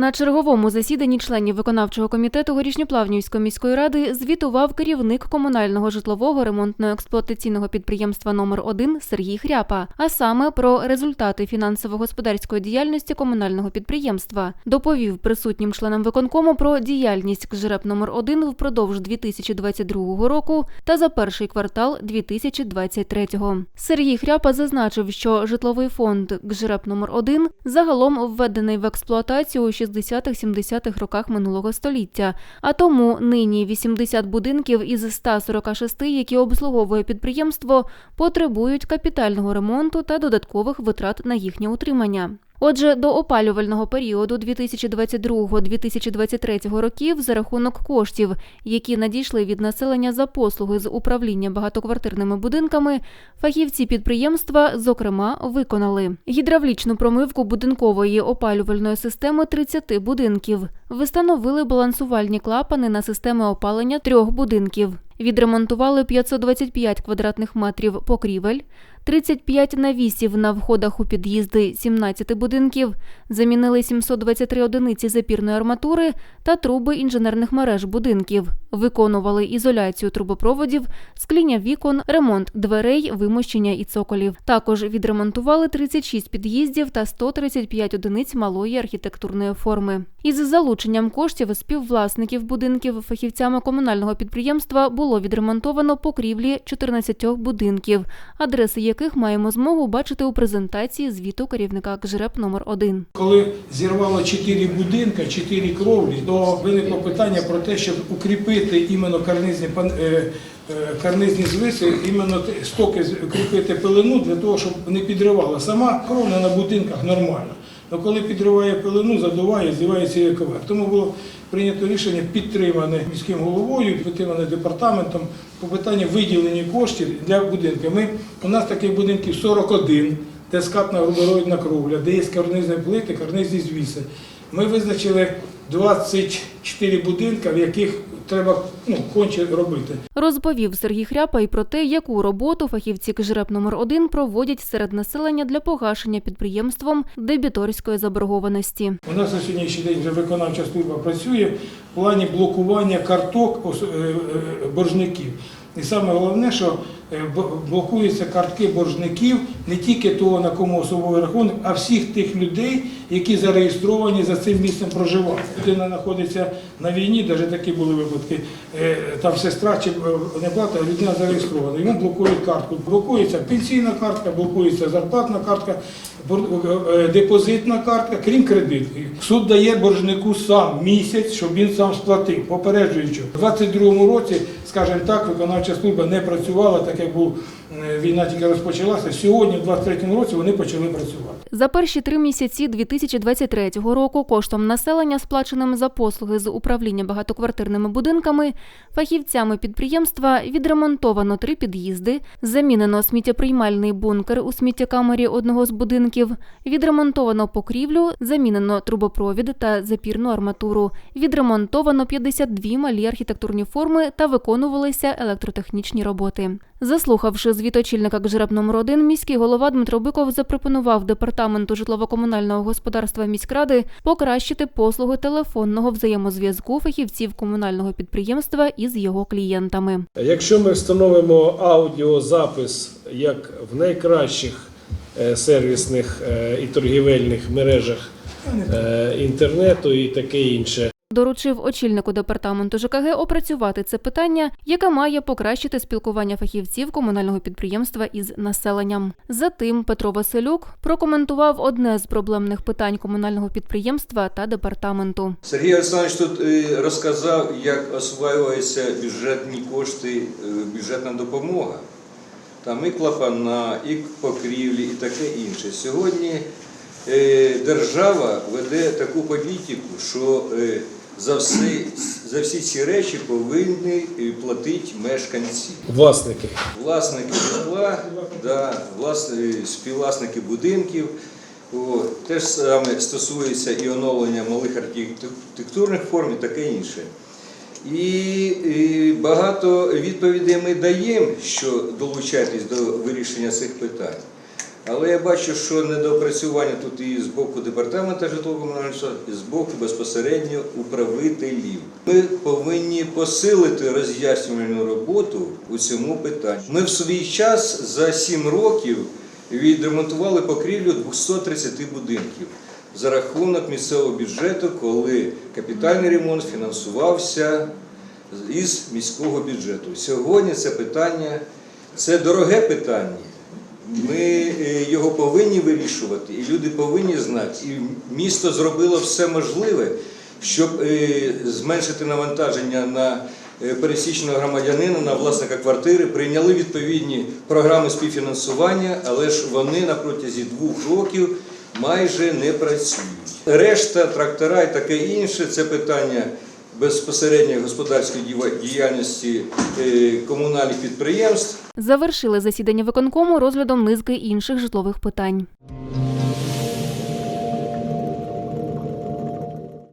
На черговому засіданні членів виконавчого комітету Горішньоплавнівської міської ради звітував керівник комунального житлового ремонтно-експлуатаційного підприємства номер 1 Сергій Хряпа, а саме про результати фінансово-господарської діяльності комунального підприємства. Доповів присутнім членам виконкому про діяльність КЖРЕП номер 1 впродовж 2022 року та за перший квартал 2023. Сергій Хряпа зазначив, що житловий фонд КЖРЕП номер 1 загалом введений в експлуатацію 60-70-х роках минулого століття, а тому нині 80 будинків із 146, які обслуговує підприємство, потребують капітального ремонту та додаткових витрат на їхнє утримання. Отже, до опалювального періоду 2022-2023 років за рахунок коштів, які надійшли від населення за послуги з управління багатоквартирними будинками, фахівці підприємства, зокрема, виконали гідравлічну промивку будинкової опалювальної системи 30 будинків, встановили балансувальні клапани на системи опалення трьох будинків. Відремонтували 525 квадратних метрів покрівель, 35 навісів на входах у під'їзди 17 будинків, замінили 723 одиниці запірної арматури та труби інженерних мереж будинків, виконували ізоляцію трубопроводів, скління вікон, ремонт дверей, вимощення і цоколів. Також відремонтували 36 під'їздів та 135 одиниць малої архітектурної форми. Із залученням коштів співвласників будинків фахівцями комунального підприємства було відремонтовано покрівлі 14 будинків, адреси яких маємо змогу бачити у презентації звіту керівника КЖРЕП номер 1 Коли зірвало чотири будинки, чотири кровлі, то виникло питання про те, щоб укріпити іменно карнизні е, е, карнизні звиси, іменно стоки укріпити пелену для того, щоб не підривала. Сама кровля на будинках нормальна. Але коли підриває пелену, задуває, з'являється яковер. Тому було прийнято рішення підтримане міським головою, підтримане департаментом по питанню виділення коштів для будинків. Ми, у нас таких будинків 41 де скатна грубороїдна кровля, де є карнизні плити, карнизні звіси. Ми визначили 24 будинки, в яких треба ну, конче робити. Розповів Сергій Хряпа і про те, яку роботу фахівці КЖРЕП номер 1 проводять серед населення для погашення підприємством дебіторської заборгованості. У нас на сьогоднішній день вже виконавча служба працює в плані блокування карток е, е, боржників. І саме головне, що блокуються картки боржників не тільки того, на кому особовий рахунок, а всіх тих людей, які зареєстровані за цим місцем проживання. Людина знаходиться на війні, навіть такі були випадки. е, Там сестра чи е, не плата, а людина зареєстрована. Йому блокують картку. Блокується пенсійна картка, блокується зарплатна картка, е, депозитна картка, крім кредитів. Суд дає боржнику сам місяць, щоб він сам сплатив, попереджуючи. У 22-му році, скажімо так, виконавча служба не працювала, так bu війна тільки розпочалася. Сьогодні, в 23-му році, вони почали працювати. За перші три місяці 2023 року коштом населення, сплаченим за послуги з управління багатоквартирними будинками, фахівцями підприємства відремонтовано три під'їзди, замінено сміттєприймальний бункер у сміттєкамері одного з будинків, відремонтовано покрівлю, замінено трубопровід та запірну арматуру, відремонтовано 52 малі архітектурні форми та виконувалися електротехнічні роботи. Заслухавши звіт очільника КЖРЕП номер 1 міський голова Дмитро Биков запропонував департаменту житлово-комунального господарства міськради покращити послуги телефонного взаємозв'язку фахівців комунального підприємства із його клієнтами. Якщо ми встановимо аудіозапис як в найкращих е, сервісних е, і торгівельних мережах е, інтернету і таке інше, Доручив очільнику департаменту ЖКГ опрацювати це питання, яке має покращити спілкування фахівців комунального підприємства із населенням. Затим Петро Василюк прокоментував одне з проблемних питань комунального підприємства та департаменту. Сергій Олександрович тут е, розказав, як осваюються бюджетні кошти, е, бюджетна допомога. Там і клапана, і покрівлі, і таке інше. Сьогодні держава веде таку політику, що е, за всі, за всі ці речі повинні е, платити мешканці. власники. Власники житла, да, влас- е, співвласники будинків. О, те ж саме стосується і оновлення малих архітектурних форм і таке інше. І, і багато відповідей ми даємо, що долучайтесь до вирішення цих питань. Але я бачу, що недоопрацювання тут і з боку департаменту житлово-комунального і з боку безпосередньо управителів. Ми повинні посилити роз'яснювальну роботу у цьому питанні. Ми в свій час за 7 років відремонтували покрівлю 230 будинків за рахунок місцевого бюджету, коли капітальний ремонт фінансувався із міського бюджету. Сьогодні це питання це дороге питання. Ми е, його повинні вирішувати, і люди повинні знати. І місто зробило все можливе, щоб е, зменшити навантаження на е, пересічного громадянина, на власника квартири, прийняли відповідні програми співфінансування, але ж вони на протязі двох років майже не працюють. Решта, трактора і таке інше це питання безпосередньо господарської діяльності е, комунальних підприємств. Завершили засідання виконкому розглядом низки інших житлових питань.